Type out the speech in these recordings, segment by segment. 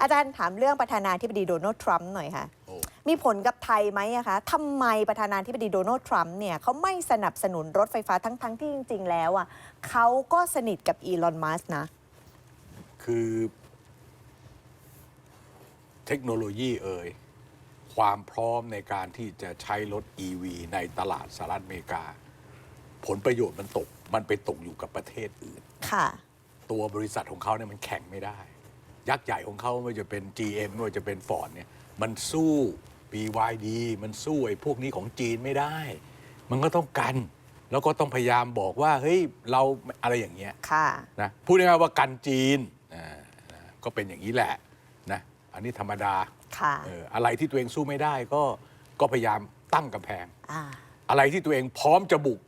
อาจารย์ถามเรื่องประธานาธิบดีโดนัลด์ทรัมป์หน่อยค่ะโอ้มีผลกับไทยไหมอะคะทำไมประธานาธิบดีโดนัลด์ทรัมป์เนี่ยเขาไม่สนับสนุนรถไฟฟ้าทั้งๆทที่จริง ๆ แล้วอะเขาก็สนิทกับอีลอนมัสก์นะ คือ เทคโนโลยีเอ่ย ความพร้อมในการที่จะใช้รถ EV ในตลาดสหรัฐอเมริกา ผลประโยชน์มันตก มันไปตกอยู่กับประเทศอื่น ค่ะ ตัวบริษัทของเขาเนี่ยมันแข่งไม่ได้ ยักษ์ใหญ่ของเขาไม่ว่าจะเป็น GM ไม่ว่าจะเป็นฟอร์ดเนี่ยมันสู้ BYD มันสู้ไอ้พวกนี้ของจีนไม่ได้ มันก็ต้องกัน แล้วก็ต้องพยายามบอกว่าเฮ้ยเราอะไรอย่างเงี้ยค่ะ นะพูดง่ายๆว่ากันจีนอ่านะก็เป็นอย่างนี้แหละนะอันนี้ธรรมดาค่ะเอออะไรที่ตัวเองสู้ไม่ได้ก็ก็พยายามตั้งกำแพง อ่า อะไรที่ตัวเองพร้อมจะบุก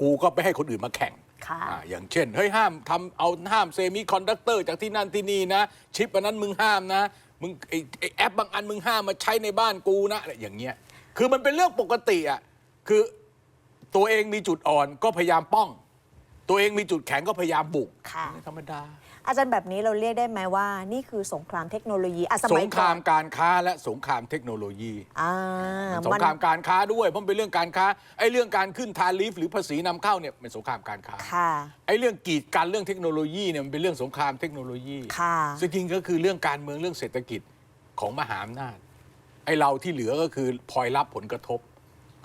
กูก็ไปให้คนอื่นมาแข่ง ค่ะ อ่าอย่างเช่นเฮ้ยห้ามทำเอาห้ามเซมิคอนดักเตอร์จากที่นั่นที่นี่นะ ชิปอันนั้นมึงห้ามนะ มึงไอไอแอปบางอันมึงห้ามมาใช้ในบ้านกูนะอะไรอย่างเงี้ยคือมันเป็นเรื่องปกติอะคือตัวเองมีจุดอ่อนก็พยายามป้อง ตัวเองมีจุดแข็งก็พยายามบุกค่ะธรรมดา อาจารย์แบบนี้เราเรียกได้ไหมว่า นี่คือสงครามเทคโนโลยีอะสสมัยงคก่อรานมการค้าและสงครามเทคโนโลยี อ่าสงครามการค้าด้วยเพราะมันเป็นเรื่องการค้าไอ้เรื่องการขึ้นทาริฟหรือภาษีนำเข้าเนี่ยเป็นสงครามการค้าค่ะ ไอ้เรื่องกีดกันเรื่องเทคโนโลยีเนี่ยมันเป็นเรื่องสงครามเทคโนโลยีค่ะ ซึ่งจริงก็คือเรื่องการเมืองเรื่องเศรษฐกิจของมหาอำนาจไอ้เราที่เหลือก็คือพลอยรับผลกระทบ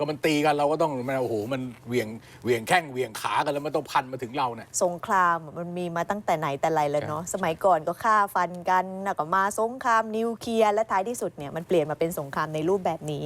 ก็มันตีกันเราก็ต้องมันโอ้โหมันเหวียงเหวียงแข้งเหวียงขากันแล้วมันต้องพันมาถึงเราเนี่ย สงครามมันมีมาตั้งแต่ไหนแต่ไรแล้วเนาะสมัยก่อนก็ฆ่าฟันกันแล้วก็มาสงครามนิวเคลียร์และท้ายที่สุดเนี่ยมันเปลี่ยนมาเป็นสงครามในรูปแบบนี้